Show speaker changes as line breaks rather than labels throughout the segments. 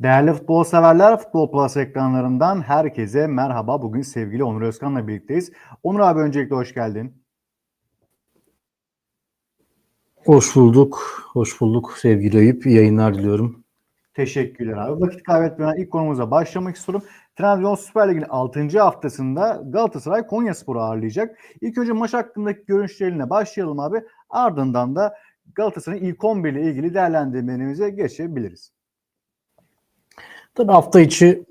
Değerli futbol severler, Futbol Plus ekranlarından herkese merhaba. Bugün sevgili Onur Özkan'la birlikteyiz. Onur abi öncelikle hoş geldin.
Hoş bulduk. Hoş bulduk sevgili Eyüp. İyi yayınlar diliyorum.
Teşekkürler abi. Vakit kaybetmeden ilk konumuza başlamak istiyorum. Trabzon Süper Lig'in 6. haftasında Galatasaray Konyaspor'u ağırlayacak. İlk önce maç hakkındaki görüşlerine başlayalım abi. Ardından da Galatasaray'ın ilk 11 ile ilgili değerlendirmelerimize geçebiliriz.
Tabii hafta içi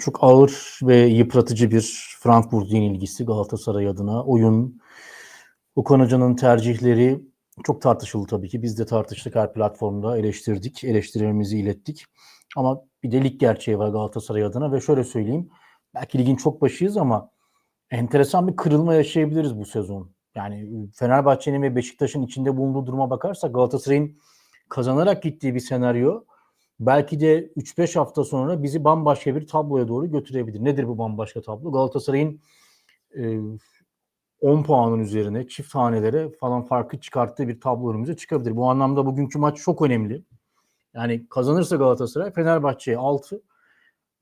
çok ağır ve yıpratıcı bir Frankfurt yenilgisi Galatasaray adına. Oyun, Okan Hoca'nın tercihleri çok tartışıldı tabii ki. Biz de tartıştık her platformda eleştirdik, eleştirilerimizi ilettik. Ama bir de lig gerçeği var Galatasaray adına ve şöyle söyleyeyim. Belki ligin çok başıyız ama enteresan bir kırılma yaşayabiliriz bu sezon. Yani Fenerbahçe'nin ve Beşiktaş'ın içinde bulunduğu duruma bakarsak Galatasaray'ın kazanarak gittiği bir senaryo belki de 3-5 hafta sonra bizi bambaşka bir tabloya doğru götürebilir. Nedir bu bambaşka tablo? Galatasaray'ın e, 10 puanın üzerine çift hanelere falan farkı çıkarttığı bir tablo önümüze çıkabilir. Bu anlamda bugünkü maç çok önemli. Yani kazanırsa Galatasaray Fenerbahçe'ye 6,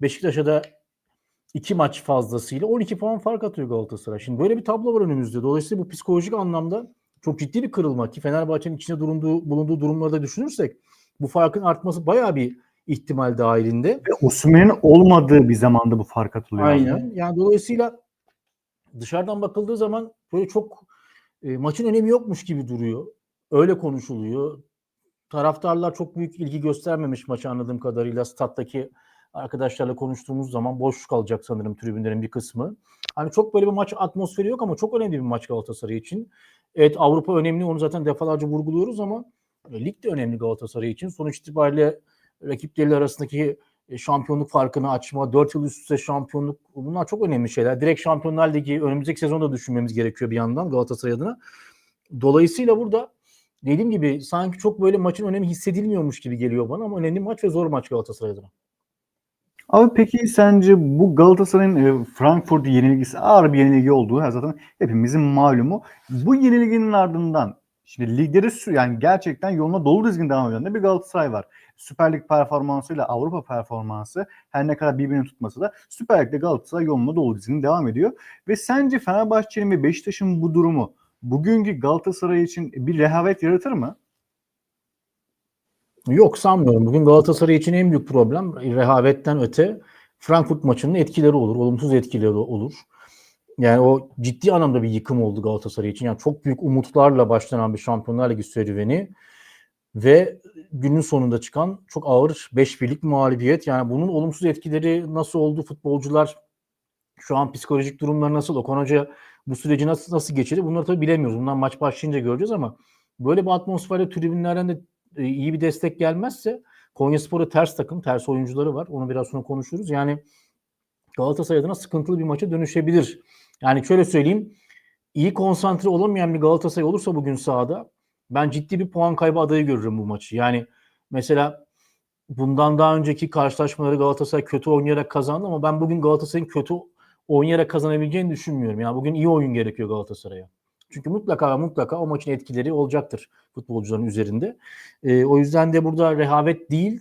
Beşiktaş'a da 2 maç fazlasıyla 12 puan fark atıyor Galatasaray. Şimdi böyle bir tablo var önümüzde. Dolayısıyla bu psikolojik anlamda çok ciddi bir kırılma ki Fenerbahçe'nin içinde bulunduğu, bulunduğu durumlarda düşünürsek bu farkın artması bayağı bir ihtimal dahilinde.
Ve Osimhen'in olmadığı bir zamanda bu fark atılıyor.
Aynen.
Abi.
Yani dolayısıyla dışarıdan bakıldığı zaman böyle çok e, maçın önemi yokmuş gibi duruyor. Öyle konuşuluyor. Taraftarlar çok büyük ilgi göstermemiş maçı anladığım kadarıyla. Stat'taki arkadaşlarla konuştuğumuz zaman boş kalacak sanırım tribünlerin bir kısmı. Hani çok böyle bir maç atmosferi yok ama çok önemli bir maç Galatasaray için. Evet Avrupa önemli onu zaten defalarca vurguluyoruz ama lig de önemli Galatasaray için. Sonuç itibariyle rakipleriyle arasındaki e, şampiyonluk farkını açma, 4 yıl üst üste şampiyonluk bunlar çok önemli şeyler. Direkt Şampiyonlar Ligi önümüzdeki sezonda düşünmemiz gerekiyor bir yandan Galatasaray adına. Dolayısıyla burada dediğim gibi sanki çok böyle maçın önemi hissedilmiyormuş gibi geliyor bana ama önemli maç ve zor maç Galatasaray adına.
Abi peki sence bu Galatasaray'ın e, Frankfurt yenilgisi ağır bir yenilgi olduğu zaten hepimizin malumu. Bu yenilginin ardından şimdi ligleri yani gerçekten yoluna dolu dizgin devam eden de bir Galatasaray var. Süper Lig performansıyla Avrupa performansı her ne kadar birbirini tutmasa da Süper Lig'de Galatasaray yoluna dolu dizgin devam ediyor. Ve sence Fenerbahçe'nin ve Beşiktaş'ın bu durumu bugünkü Galatasaray için bir rehavet yaratır mı?
Yok sanmıyorum. Bugün Galatasaray için en büyük problem rehavetten öte Frankfurt maçının etkileri olur. Olumsuz etkileri olur. Yani o ciddi anlamda bir yıkım oldu Galatasaray için. Yani çok büyük umutlarla başlanan bir Şampiyonlar Ligi serüveni ve günün sonunda çıkan çok ağır 5 birlik mağlubiyet. Yani bunun olumsuz etkileri nasıl oldu? Futbolcular şu an psikolojik durumları nasıl? Okan Hoca bu süreci nasıl nasıl geçirdi? Bunları tabii bilemiyoruz. Bundan maç başlayınca göreceğiz ama böyle bir atmosferde tribünlerden de e, iyi bir destek gelmezse Konyaspor'u ters takım, ters oyuncuları var. Onu biraz sonra konuşuruz. Yani Galatasaray adına sıkıntılı bir maça dönüşebilir. Yani şöyle söyleyeyim. iyi konsantre olamayan bir Galatasaray olursa bugün sahada ben ciddi bir puan kaybı adayı görürüm bu maçı. Yani mesela bundan daha önceki karşılaşmaları Galatasaray kötü oynayarak kazandı ama ben bugün Galatasaray'ın kötü oynayarak kazanabileceğini düşünmüyorum. Yani bugün iyi oyun gerekiyor Galatasaray'a. Çünkü mutlaka mutlaka o maçın etkileri olacaktır futbolcuların üzerinde. E, o yüzden de burada rehavet değil,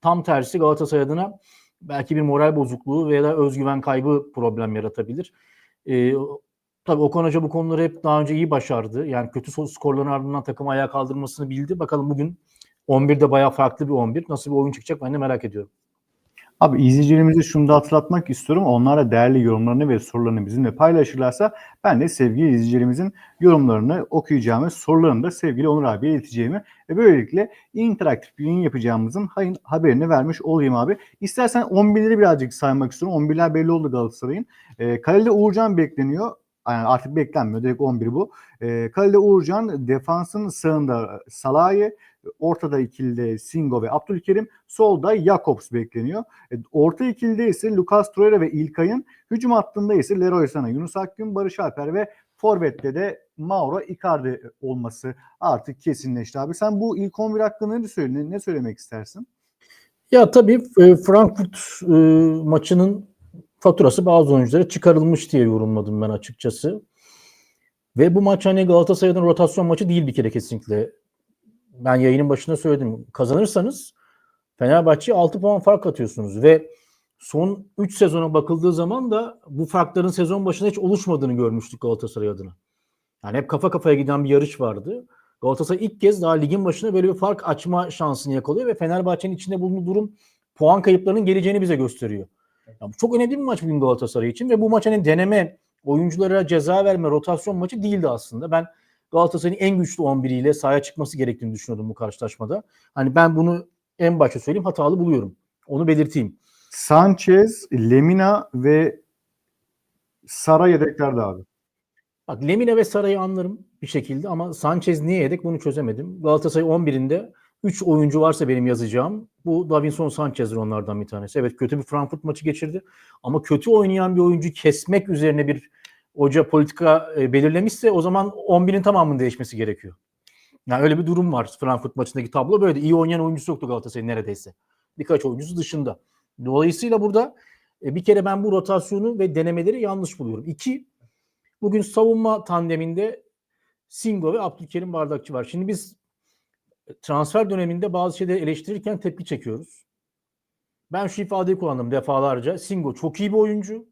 tam tersi Galatasaray adına belki bir moral bozukluğu veya da özgüven kaybı problem yaratabilir. E, tabii Okan Hoca bu konuları hep daha önce iyi başardı. Yani kötü skorların ardından takımı ayağa kaldırmasını bildi. Bakalım bugün 11'de bayağı farklı bir 11. Nasıl bir oyun çıkacak ben de merak ediyorum.
Abi izleyicilerimize şunu da hatırlatmak istiyorum. Onlar da değerli yorumlarını ve sorularını bizimle paylaşırlarsa ben de sevgili izleyicilerimizin yorumlarını okuyacağım ve sorularını da sevgili Onur abiye ileteceğimi ve böylelikle interaktif bir yayın yapacağımızın haberini vermiş olayım abi. İstersen 11'leri birazcık saymak istiyorum. 11'ler belli oldu Galatasaray'ın. E, kalede Uğurcan bekleniyor. Yani artık beklenmiyor. Direkt 11 bu. E, kalede Uğurcan, defansın sağında Salahi, Ortada ikilide Singo ve Abdülkerim. Solda Jakobs bekleniyor. E, orta ikilide ise Lucas Torreira ve İlkay'ın. Hücum hattında ise Leroy Sana, Yunus Akgün, Barış Alper ve Forvet'te de Mauro Icardi olması artık kesinleşti abi. Sen bu ilk 11 hakkında ne, söyle, ne söylemek istersin?
Ya tabii e, Frankfurt e, maçının faturası bazı oyunculara çıkarılmış diye yorumladım ben açıkçası. Ve bu maç hani Galatasaray'ın rotasyon maçı değil bir kere kesinlikle ben yayının başında söyledim. Kazanırsanız Fenerbahçe'ye 6 puan fark atıyorsunuz ve son 3 sezona bakıldığı zaman da bu farkların sezon başında hiç oluşmadığını görmüştük Galatasaray adına. Yani hep kafa kafaya giden bir yarış vardı. Galatasaray ilk kez daha ligin başına böyle bir fark açma şansını yakalıyor ve Fenerbahçe'nin içinde bulunduğu durum puan kayıplarının geleceğini bize gösteriyor. Yani bu çok önemli bir maç bugün Galatasaray için ve bu maç hani deneme, oyunculara ceza verme, rotasyon maçı değildi aslında. Ben Galatasaray'ın en güçlü 11'iyle sahaya çıkması gerektiğini düşünüyordum bu karşılaşmada. Hani ben bunu en başta söyleyeyim hatalı buluyorum. Onu belirteyim.
Sanchez, Lemina ve Sara yedeklerde abi.
Bak Lemine ve Saray'ı anlarım bir şekilde ama Sanchez niye yedek bunu çözemedim. Galatasaray 11'inde 3 oyuncu varsa benim yazacağım. Bu Davinson Sanchez'dir onlardan bir tanesi. Evet kötü bir Frankfurt maçı geçirdi. Ama kötü oynayan bir oyuncu kesmek üzerine bir hoca politika e, belirlemişse o zaman 11'in tamamının değişmesi gerekiyor. Yani öyle bir durum var Frankfurt maçındaki tablo böyle. İyi oynayan oyuncusu yoktu Galatasaray'ın neredeyse. Birkaç oyuncusu dışında. Dolayısıyla burada e, bir kere ben bu rotasyonu ve denemeleri yanlış buluyorum. İki, bugün savunma tandeminde Singo ve Abdülkerim Bardakçı var. Şimdi biz transfer döneminde bazı şeyleri eleştirirken tepki çekiyoruz. Ben şu ifadeyi kullandım defalarca. Singo çok iyi bir oyuncu.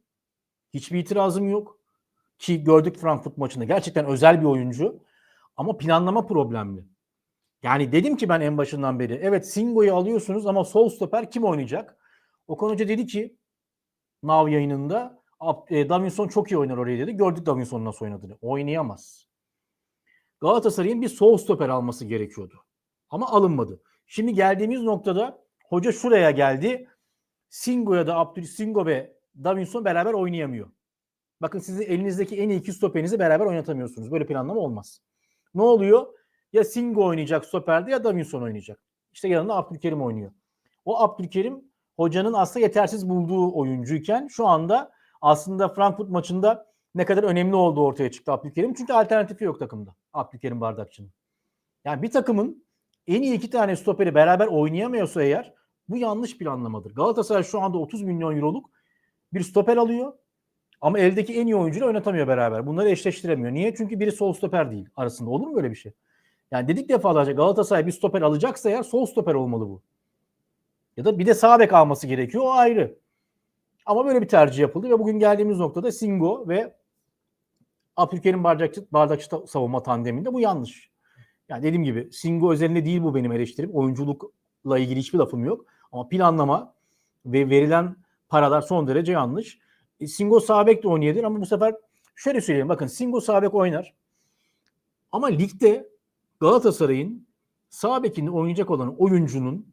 Hiçbir itirazım yok. Ki gördük Frankfurt maçında. Gerçekten özel bir oyuncu. Ama planlama problemli. Yani dedim ki ben en başından beri. Evet Singo'yu alıyorsunuz ama sol stoper kim oynayacak? Okan Hoca dedi ki Nav yayınında e, Davinson çok iyi oynar orayı dedi. Gördük Davinson'un nasıl oynadığını. Oynayamaz. Galatasaray'ın bir sol stoper alması gerekiyordu. Ama alınmadı. Şimdi geldiğimiz noktada hoca şuraya geldi. Singo ya da Abdül Singo ve Davinson beraber oynayamıyor. Bakın sizin elinizdeki en iyi iki stoperinizi beraber oynatamıyorsunuz. Böyle planlama olmaz. Ne oluyor? Ya Singo oynayacak stoperde ya Davinson oynayacak. İşte yanında Abdülkerim oynuyor. O Abdülkerim hocanın aslında yetersiz bulduğu oyuncuyken şu anda aslında Frankfurt maçında ne kadar önemli olduğu ortaya çıktı Abdülkerim. Çünkü alternatifi yok takımda Abdülkerim Bardakçı'nın. Yani bir takımın en iyi iki tane stoperi beraber oynayamıyorsa eğer bu yanlış planlamadır. Galatasaray şu anda 30 milyon euroluk bir stoper alıyor ama eldeki en iyi oyuncuyla oynatamıyor beraber. Bunları eşleştiremiyor. Niye? Çünkü biri sol stoper değil arasında. Olur mu böyle bir şey? Yani dedik defalarca Galatasaray bir stoper alacaksa eğer sol stoper olmalı bu. Ya da bir de sağ bek alması gerekiyor. O ayrı. Ama böyle bir tercih yapıldı ve bugün geldiğimiz noktada Singo ve Abdülkerim Bardakçı, Bardakçı savunma tandeminde bu yanlış. Yani dediğim gibi Singo özelinde değil bu benim eleştirim. Oyunculukla ilgili hiçbir lafım yok. Ama planlama ve verilen paralar son derece yanlış. E, Singo sağ bek de oynayabilir ama bu sefer şöyle söyleyeyim. Bakın Singo sağ bek oynar. Ama ligde Galatasaray'ın sağ oynayacak olan oyuncunun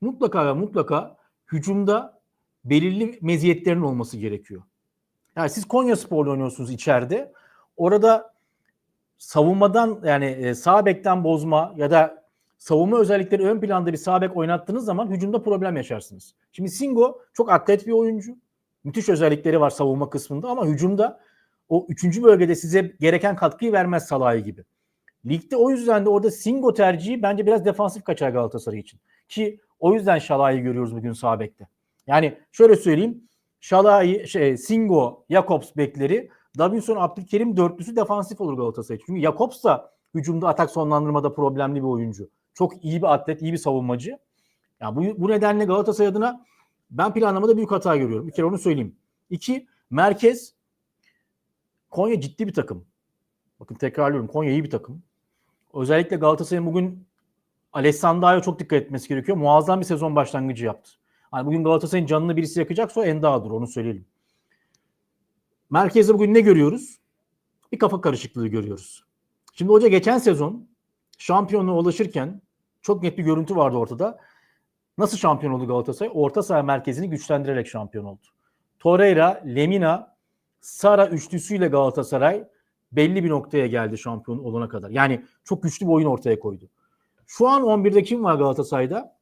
mutlaka ve mutlaka hücumda belirli meziyetlerin olması gerekiyor. Yani siz Konya Spor'da oynuyorsunuz içeride. Orada savunmadan yani e, sağ bekten bozma ya da savunma özellikleri ön planda bir sağ bek oynattığınız zaman hücumda problem yaşarsınız. Şimdi Singo çok atlet bir oyuncu. Müthiş özellikleri var savunma kısmında ama hücumda o üçüncü bölgede size gereken katkıyı vermez Salah'ı gibi. Ligde o yüzden de orada Singo tercihi bence biraz defansif kaçar Galatasaray için. Ki o yüzden Şalah'ı görüyoruz bugün sağ bekte. Yani şöyle söyleyeyim. Şalah'ı, şey, Singo, Jakobs bekleri, Davinson, Abdülkerim dörtlüsü defansif olur Galatasaray. Çünkü Jakobs da hücumda atak sonlandırmada problemli bir oyuncu. Çok iyi bir atlet, iyi bir savunmacı. Yani bu, bu nedenle Galatasaray adına ben planlamada büyük hata görüyorum. Bir kere onu söyleyeyim. İki, merkez Konya ciddi bir takım. Bakın tekrarlıyorum. Konya iyi bir takım. Özellikle Galatasaray'ın bugün Alessandro'ya çok dikkat etmesi gerekiyor. Muazzam bir sezon başlangıcı yaptı. Hani bugün Galatasaray'ın canını birisi yakacaksa o Enda'dır onu söyleyelim. Merkezde bugün ne görüyoruz? Bir kafa karışıklığı görüyoruz. Şimdi hoca geçen sezon şampiyonluğa ulaşırken çok net bir görüntü vardı ortada. Nasıl şampiyon oldu Galatasaray? Orta saha merkezini güçlendirerek şampiyon oldu. Torreira, Lemina, Sara üçlüsüyle Galatasaray belli bir noktaya geldi şampiyon olana kadar. Yani çok güçlü bir oyun ortaya koydu. Şu an 11'de kim var Galatasaray'da?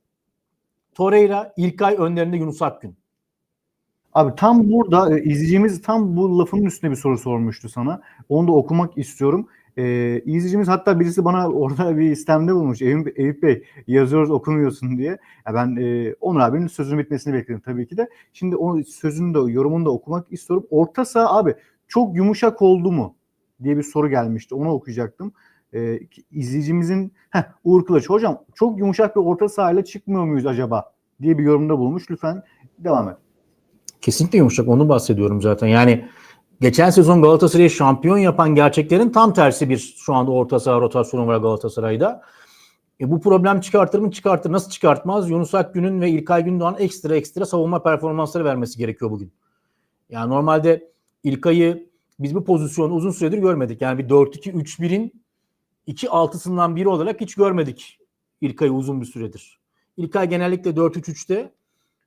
Torreira, İlkay önlerinde Yunus Akgün.
Abi tam burada e, izleyicimiz tam bu lafının üstüne bir soru sormuştu sana. Onu da okumak istiyorum. E, izleyicimiz hatta birisi bana orada bir istemde bulmuş. Eyüp, Eyüp Bey yazıyoruz okumuyorsun diye. Ya ben e, Onur abinin sözünün bitmesini bekledim tabii ki de. Şimdi o sözünü de yorumunu da okumak istiyorum. Orta saha abi çok yumuşak oldu mu diye bir soru gelmişti. Onu okuyacaktım. E, izleyicimizin heh, Uğur Kılıç hocam çok yumuşak bir orta sahayla çıkmıyor muyuz acaba diye bir yorumda bulmuş. Lütfen devam et.
Kesinlikle yumuşak. Onu bahsediyorum zaten. Yani geçen sezon Galatasaray'ı şampiyon yapan gerçeklerin tam tersi bir şu anda orta saha rotasyonu var Galatasaray'da. E bu problem çıkartır mı? Çıkartır. Nasıl çıkartmaz? Yunus Akgün'ün ve İlkay Gündoğan ekstra ekstra savunma performansları vermesi gerekiyor bugün. Yani normalde İlkay'ı biz bu pozisyonu uzun süredir görmedik. Yani bir 4-2-3-1'in 2-6'sından biri olarak hiç görmedik İlkay'ı uzun bir süredir. İlkay genellikle 4-3-3'te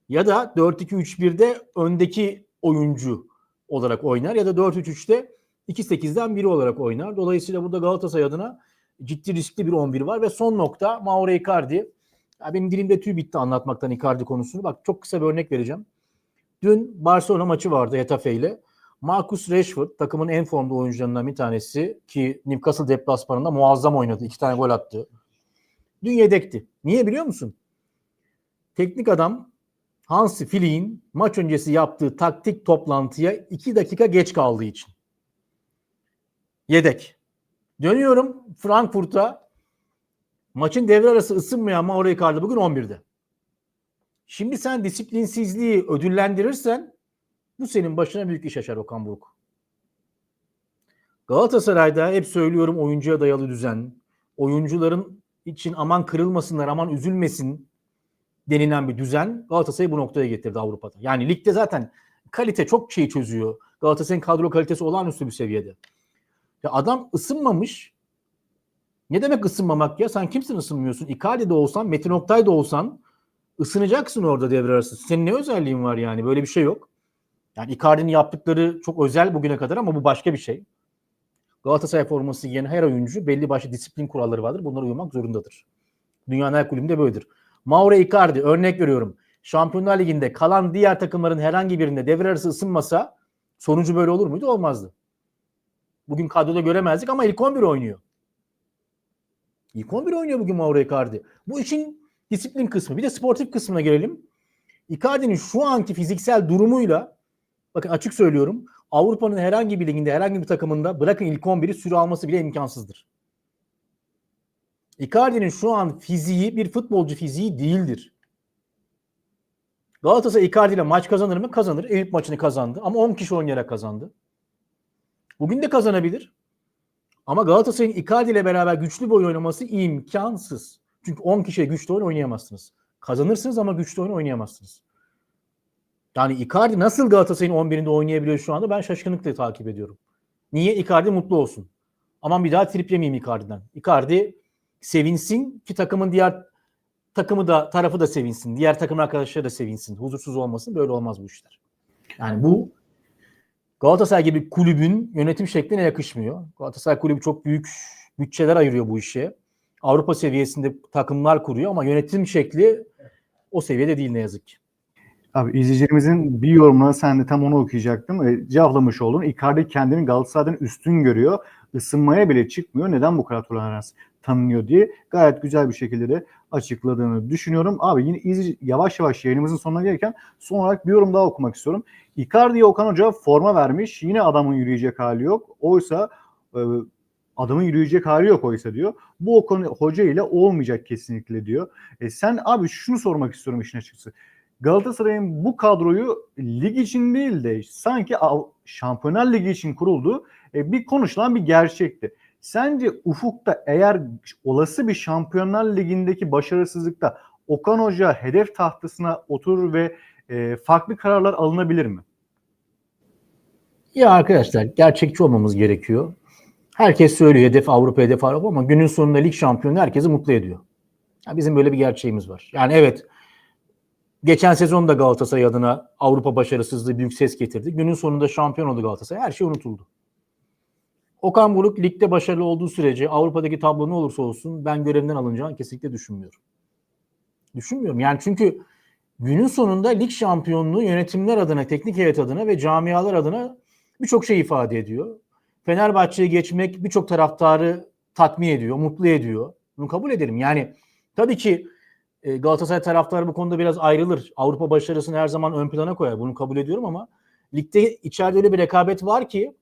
ya da 4-2-3-1'de öndeki oyuncu olarak oynar ya da 4-3-3'te 2-8'den biri olarak oynar. Dolayısıyla burada Galatasaray adına ciddi riskli bir 11 var ve son nokta Mauro Icardi. Ya benim dilimde tüy bitti anlatmaktan Icardi konusunu. Bak çok kısa bir örnek vereceğim. Dün Barcelona maçı vardı Getafe ile. Marcus Rashford takımın en formda oyuncularından bir tanesi ki Newcastle deplasmanında muazzam oynadı. iki tane gol attı. Dün yedekti. Niye biliyor musun? Teknik adam Hansi Flick'in maç öncesi yaptığı taktik toplantıya 2 dakika geç kaldığı için. Yedek. Dönüyorum Frankfurt'a. Maçın devre arası ısınmayan Mauro Icardi bugün 11'de. Şimdi sen disiplinsizliği ödüllendirirsen bu senin başına büyük iş açar Okan Buruk. Galatasaray'da hep söylüyorum oyuncuya dayalı düzen, oyuncuların için aman kırılmasınlar, aman üzülmesin denilen bir düzen Galatasaray'ı bu noktaya getirdi Avrupa'da. Yani ligde zaten kalite çok şey çözüyor. Galatasaray'ın kadro kalitesi olağanüstü bir seviyede. Ya adam ısınmamış. Ne demek ısınmamak ya? Sen kimsin ısınmıyorsun? Icardi'de olsan, Metin Oktay'da olsan ısınacaksın orada devre arası. Senin ne özelliğin var yani? Böyle bir şey yok. Yani Icardi'nin yaptıkları çok özel bugüne kadar ama bu başka bir şey. Galatasaray forması giyen her oyuncu belli başlı disiplin kuralları vardır. Bunlara uymak zorundadır. Dünyanın her kulübünde böyledir. Mauro Icardi örnek veriyorum. Şampiyonlar Ligi'nde kalan diğer takımların herhangi birinde devre arası ısınmasa sonucu böyle olur muydu? Olmazdı. Bugün kadroda göremezdik ama ilk 11 oynuyor. İlk 11 oynuyor bugün Mauro Icardi. Bu işin disiplin kısmı. Bir de sportif kısmına gelelim. Icardi'nin şu anki fiziksel durumuyla bakın açık söylüyorum Avrupa'nın herhangi bir liginde herhangi bir takımında bırakın ilk 11'i süre alması bile imkansızdır. Icardi'nin şu an fiziği bir futbolcu fiziği değildir. Galatasaray Icardi ile maç kazanır mı? Kazanır. Eyüp maçını kazandı ama 10 kişi oynayarak kazandı. Bugün de kazanabilir. Ama Galatasaray'ın Icardi ile beraber güçlü oyun oynaması imkansız. Çünkü 10 kişiye güçlü oyun oynayamazsınız. Kazanırsınız ama güçlü oyun oynayamazsınız. Yani Icardi nasıl Galatasaray'ın 11'inde oynayabiliyor şu anda ben şaşkınlıkla takip ediyorum. Niye? Icardi mutlu olsun. Aman bir daha trip yemeyeyim Icardi'den. Icardi sevinsin ki takımın diğer takımı da tarafı da sevinsin. Diğer takım arkadaşları da sevinsin. Huzursuz olmasın. Böyle olmaz bu işler. Yani bu Galatasaray gibi kulübün yönetim şekline yakışmıyor. Galatasaray kulübü çok büyük bütçeler ayırıyor bu işe. Avrupa seviyesinde takımlar kuruyor ama yönetim şekli o seviyede değil ne yazık ki.
Abi izleyicilerimizin bir yorumuna sen de tam onu okuyacaktım. E, cevaplamış oldun. Icardi kendini Galatasaray'dan üstün görüyor. Isınmaya bile çıkmıyor. Neden bu kadar tolerans tanınıyor diye gayet güzel bir şekilde de açıkladığını düşünüyorum. Abi yine izleyici, yavaş yavaş yayınımızın sonuna gelirken son olarak bir yorum daha okumak istiyorum. Icardi'ye Okan Hoca forma vermiş. Yine adamın yürüyecek hali yok. Oysa e, adamın yürüyecek hali yok oysa diyor. Bu Okan Hoca ile olmayacak kesinlikle diyor. E sen abi şunu sormak istiyorum işin açıkçası. Galatasaray'ın bu kadroyu lig için değil de sanki Şampiyonlar Ligi için kurulduğu e, bir konuşulan bir gerçekti. Sence ufukta eğer olası bir Şampiyonlar Ligi'ndeki başarısızlıkta Okan Hoca hedef tahtasına oturur ve e, farklı kararlar alınabilir mi?
Ya arkadaşlar gerçekçi olmamız gerekiyor. Herkes söylüyor hedef Avrupa hedef Avrupa ama günün sonunda lig şampiyonu herkesi mutlu ediyor. Ya bizim böyle bir gerçeğimiz var. Yani evet geçen sezon da Galatasaray adına Avrupa başarısızlığı büyük ses getirdi. Günün sonunda şampiyon oldu Galatasaray. Her şey unutuldu. Okan Buruk ligde başarılı olduğu sürece Avrupa'daki tablo ne olursa olsun ben görevden alınacağını kesinlikle düşünmüyorum. Düşünmüyorum. Yani çünkü günün sonunda lig şampiyonluğu yönetimler adına, teknik heyet adına ve camialar adına birçok şey ifade ediyor. Fenerbahçe'ye geçmek birçok taraftarı tatmin ediyor, mutlu ediyor. Bunu kabul edelim. Yani tabii ki e, Galatasaray taraftarı bu konuda biraz ayrılır. Avrupa başarısını her zaman ön plana koyar. Bunu kabul ediyorum ama ligde içeride öyle bir rekabet var ki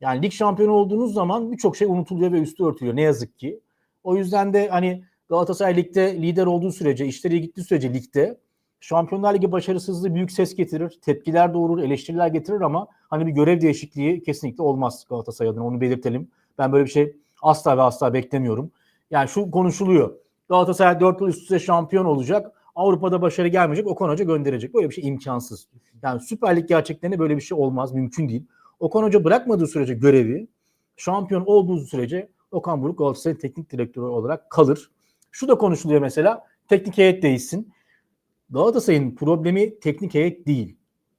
yani lig şampiyonu olduğunuz zaman birçok şey unutuluyor ve üstü örtülüyor ne yazık ki. O yüzden de hani Galatasaray ligde lider olduğu sürece, işleri gittiği sürece ligde Şampiyonlar Ligi başarısızlığı büyük ses getirir, tepkiler doğurur, eleştiriler getirir ama hani bir görev değişikliği kesinlikle olmaz Galatasaray adına onu belirtelim. Ben böyle bir şey asla ve asla beklemiyorum. Yani şu konuşuluyor. Galatasaray 4 yıl üst üste şampiyon olacak. Avrupa'da başarı gelmeyecek. Okan Hoca gönderecek. Böyle bir şey imkansız. Yani Süper Lig gerçeklerinde böyle bir şey olmaz. Mümkün değil. Okan Hoca bırakmadığı sürece görevi şampiyon olduğu sürece Okan Buruk Galatasaray teknik direktörü olarak kalır. Şu da konuşuluyor mesela. Teknik heyet değişsin. Galatasaray'ın problemi teknik heyet değil.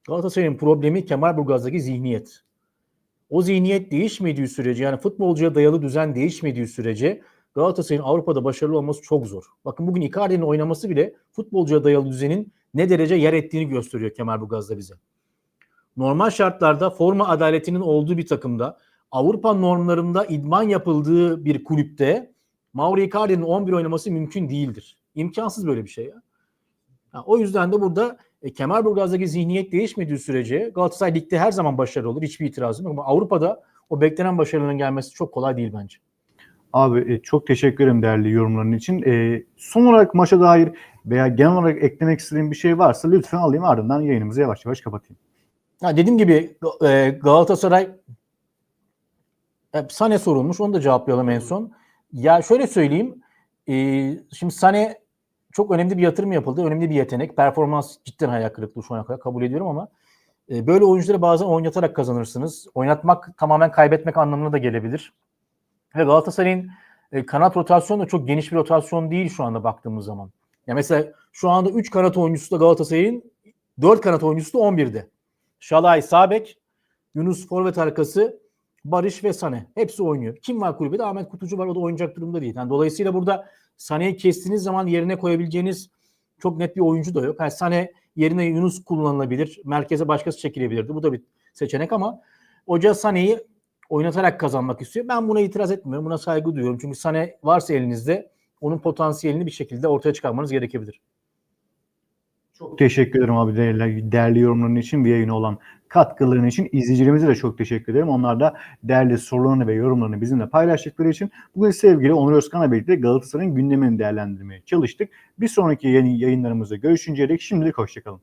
Galatasaray'ın problemi Kemalburgaz'daki zihniyet. O zihniyet değişmediği sürece yani futbolcuya dayalı düzen değişmediği sürece Galatasaray'ın Avrupa'da başarılı olması çok zor. Bakın bugün Icardi'nin oynaması bile futbolcuya dayalı düzenin ne derece yer ettiğini gösteriyor Kemalburgaz'da bize. Normal şartlarda forma adaletinin olduğu bir takımda Avrupa normlarında idman yapıldığı bir kulüpte Mauro Icardi'nin 11 oynaması mümkün değildir. İmkansız böyle bir şey ya. Ha, o yüzden de burada e, Kemalburgaz'daki zihniyet değişmediği sürece Galatasaray ligde her zaman başarılı olur. Hiçbir itirazım yok ama Avrupa'da o beklenen başarının gelmesi çok kolay değil bence.
Abi e, çok teşekkür ederim değerli yorumların için. E, son olarak maça dair veya genel olarak eklemek istediğim bir şey varsa lütfen alayım ardından yayınımızı yavaş yavaş kapatayım.
Ha, dediğim gibi e, Galatasaray e, Sane sorulmuş. Onu da cevaplayalım en son. Ya şöyle söyleyeyim. E, şimdi Sane çok önemli bir yatırım yapıldı. Önemli bir yetenek. Performans cidden hayal kırıklığı şu ana kadar kabul ediyorum ama e, böyle oyuncuları bazen oynatarak kazanırsınız. Oynatmak tamamen kaybetmek anlamına da gelebilir. Ve Galatasaray'ın kanat rotasyonu da çok geniş bir rotasyon değil şu anda baktığımız zaman. Ya mesela şu anda 3 kanat oyuncusu da Galatasaray'ın 4 kanat oyuncusu da 11'de. Şalay Sabek, Yunus forvet arkası, Barış ve Sane. Hepsi oynuyor. Kim var kulübede? Ahmet Kutucu var. O da oynayacak durumda değil. Yani dolayısıyla burada Sane'yi kestiğiniz zaman yerine koyabileceğiniz çok net bir oyuncu da yok. Yani Sane yerine Yunus kullanılabilir. Merkeze başkası çekilebilirdi. Bu da bir seçenek ama Hoca Sane'yi oynatarak kazanmak istiyor. Ben buna itiraz etmiyorum. Buna saygı duyuyorum. Çünkü Sane varsa elinizde onun potansiyelini bir şekilde ortaya çıkarmanız gerekebilir.
Çok teşekkür ederim abi değerli, değerli yorumların için ve yayına olan katkıların için. izleyicilerimize de çok teşekkür ederim. Onlar da değerli sorularını ve yorumlarını bizimle paylaştıkları için. Bugün sevgili Onur Özkan'la birlikte Galatasaray'ın gündemini değerlendirmeye çalıştık. Bir sonraki yayın, yayınlarımızda görüşünceye dek şimdilik hoşçakalın.